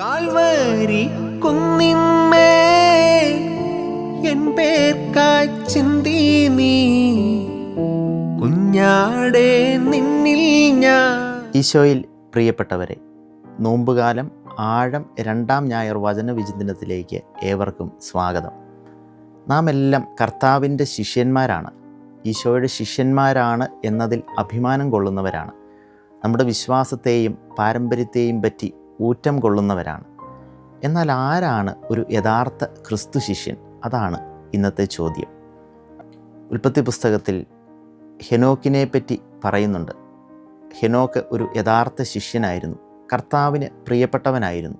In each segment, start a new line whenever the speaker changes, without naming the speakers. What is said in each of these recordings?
Calvary കുന്നിമ്മേ N പേർ ചിന്തി നീ കുഞ്ഞാടേ നിന്നിൽ ഞാൻ.
ഈശോയിൽ പ്രിയപ്പെട്ടവരെ നോമ്പുകാലം ആഴം രണ്ടാം ഞായർ വചന വിചിന്തനത്തിലേക്ക് ഏവർക്കും സ്വാഗതം. നാം എല്ലാം കർത്താവിന്റെ ശിഷ്യന്മാരാണ്. ഈശോയുടെ ശിഷ്യന്മാരാണ് എന്നതിൽ അഭിമാനം കൊള്ളുന്നവരാണ്. നമ്മുടെ വിശ്വാസത്തെയും പാരമ്പര്യത്തെയും പറ്റി ഊറ്റം കൊള്ളുന്നവരാണ്. എന്നാൽ ആരാണ് ഒരു യഥാർത്ഥ ക്രിസ്തു ശിഷ്യൻ? അതാണ് ഇന്നത്തെ ചോദ്യം. ഉൽപ്പത്തി പുസ്തകത്തിൽ ഹെനോക്കിനെ പറ്റി പറയുന്നുണ്ട്. ഹെനോക്ക് ഒരു യഥാർത്ഥ ശിഷ്യനായിരുന്നു. കർത്താവിന് പ്രിയപ്പെട്ടവനായിരുന്നു.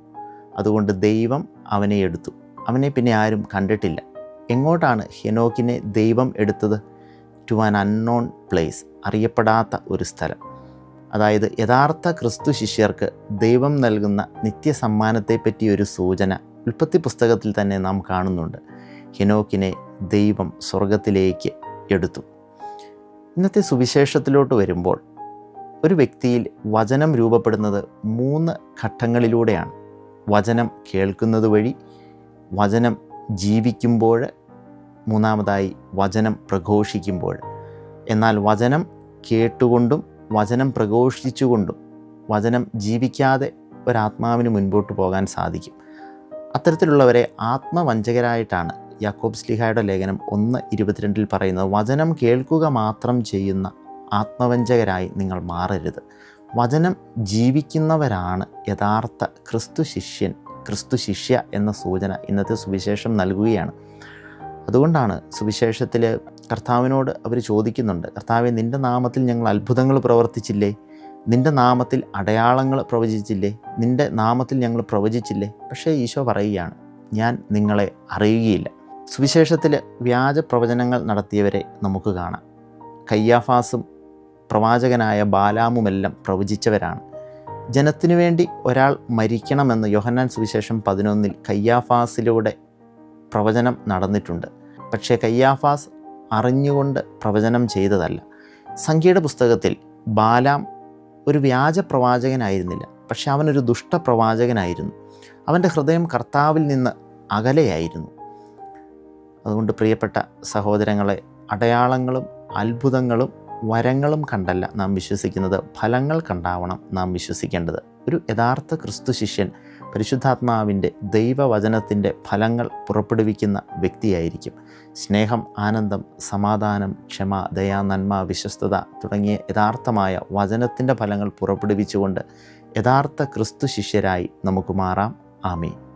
അതുകൊണ്ട് ദൈവം അവനെ എടുത്തു. അവനെ പിന്നെ ആരും കണ്ടിട്ടില്ല. എങ്ങോട്ടാണ് ഹെനോക്കിനെ ദൈവം എടുത്തത്? ടു ആൻ അൺനോൺ പ്ലേസ് അറിയപ്പെടാത്ത ഒരു സ്ഥലം. അതായത് യഥാർത്ഥ ക്രിസ്തു ശിഷ്യർക്ക് ദൈവം നൽകുന്ന നിത്യസമ്മാനത്തെപ്പറ്റി ഒരു സൂചന ഉൽപ്പത്തി പുസ്തകത്തിൽ തന്നെ നാം കാണുന്നുണ്ട്. ഹെനോക്കിനെ ദൈവം സ്വർഗത്തിലേക്ക് എടുത്തു. ഇന്നത്തെ സുവിശേഷത്തിലോട്ട് വരുമ്പോൾ ഒരു വ്യക്തിയിൽ വചനം രൂപപ്പെടുന്നത് മൂന്ന് ഘട്ടങ്ങളിലൂടെയാണ്. വചനം കേൾക്കുന്നത് വഴി വചനം ജീവിക്കുമ്പോൾ മൂന്നാമതായി വചനം പ്രഘോഷിക്കുമ്പോൾ. എന്നാൽ വചനം കേട്ടുകൊണ്ടും വചനം പ്രഘോഷിച്ചുകൊണ്ടും വചനം ജീവിക്കാതെ ഒരാത്മാവിന് മുൻപോട്ട് പോകാൻ സാധിക്കും. അത്തരത്തിലുള്ളവരെ ആത്മവഞ്ചകരായിട്ടാണ് യാക്കോബ് സ്ലിഹായുടെ ലേഖനം ഒന്ന് ഇരുപത്തിരണ്ടിൽ പറയുന്നത്. വചനം കേൾക്കുക മാത്രം ചെയ്യുന്ന ആത്മവഞ്ചകരായി നിങ്ങൾ മാറരുത്. വചനം ജീവിക്കുന്നവരാണ് യഥാർത്ഥ ക്രിസ്തു ശിഷ്യൻ ക്രിസ്തു ശിഷ്യ എന്ന സൂചന ഇന്നത്തെ സുവിശേഷം നൽകുകയാണ്. അതുകൊണ്ടാണ് സുവിശേഷത്തിൽ കർത്താവിനോട് അവർ ചോദിക്കുന്നുണ്ട് കർത്താവെ നിന്റെ നാമത്തിൽ ഞങ്ങൾ അത്ഭുതങ്ങൾ പ്രവർത്തിച്ചില്ലേ? നിന്റെ നാമത്തിൽ അടയാളങ്ങൾ പ്രവചിച്ചില്ലേ? നിന്റെ നാമത്തിൽ ഞങ്ങൾ പ്രവചിച്ചില്ലേ? പക്ഷേ ഈശോ പറയുകയാണ് ഞാൻ നിങ്ങളെ അറിയുകയില്ല. സുവിശേഷത്തിൽ വ്യാജ പ്രവചനങ്ങൾ നടത്തിയവരെ നമുക്ക് കാണാം. കയ്യാഫാസും പ്രവാചകനായ ബാലാമുമെല്ലാം പ്രവചിച്ചവരാണ്. ജനത്തിനു വേണ്ടി ഒരാൾ മരിക്കണമെന്ന് യോഹന്നാൻ സുവിശേഷം പതിനൊന്നിൽ കയ്യാഫാസിലൂടെ പ്രവചനം നടന്നിട്ടുണ്ട്. പക്ഷേ കയ്യാഫാസ് അറിഞ്ഞുകൊണ്ട് പ്രവചനം ചെയ്തതല്ല. സംഖ്യയുടെ പുസ്തകത്തിൽ ബാലാം ഒരു വ്യാജ പ്രവാചകനായിരുന്നില്ല. പക്ഷെ അവനൊരു ദുഷ്ടപ്രവാചകനായിരുന്നു അവന്റെ ഹൃദയം കർത്താവിൽ നിന്ന് അകലെയായിരുന്നു. അതുകൊണ്ട് പ്രിയപ്പെട്ട സഹോദരങ്ങളെ അടയാളങ്ങളും അത്ഭുതങ്ങളും വരങ്ങളും കണ്ടല്ല നാം വിശ്വസിക്കുന്നത്. ഫലങ്ങൾ കണ്ടാവണം നാം വിശ്വസിക്കേണ്ടത്. ഒരു യഥാർത്ഥ ക്രിസ്തു ശിഷ്യൻ പരിശുദ്ധാത്മാവിന്റെ ദൈവവചനത്തിന്റെ ഫലങ്ങൾ പുറപ്പെടുവിക്കുന്ന വ്യക്തിയായിരിക്കും. സ്നേഹം ആനന്ദം സമാധാനം ക്ഷമ ദയാ നന്മ വിശ്വസ്തത തുടങ്ങിയ യഥാർത്ഥമായ വചനത്തിന്റെ ഫലങ്ങൾ പുറപ്പെടുവിച്ചുകൊണ്ട് യഥാർത്ഥ ക്രിസ്തു ശിഷ്യരായി നമുക്ക് മാറാം. ആമീൻ.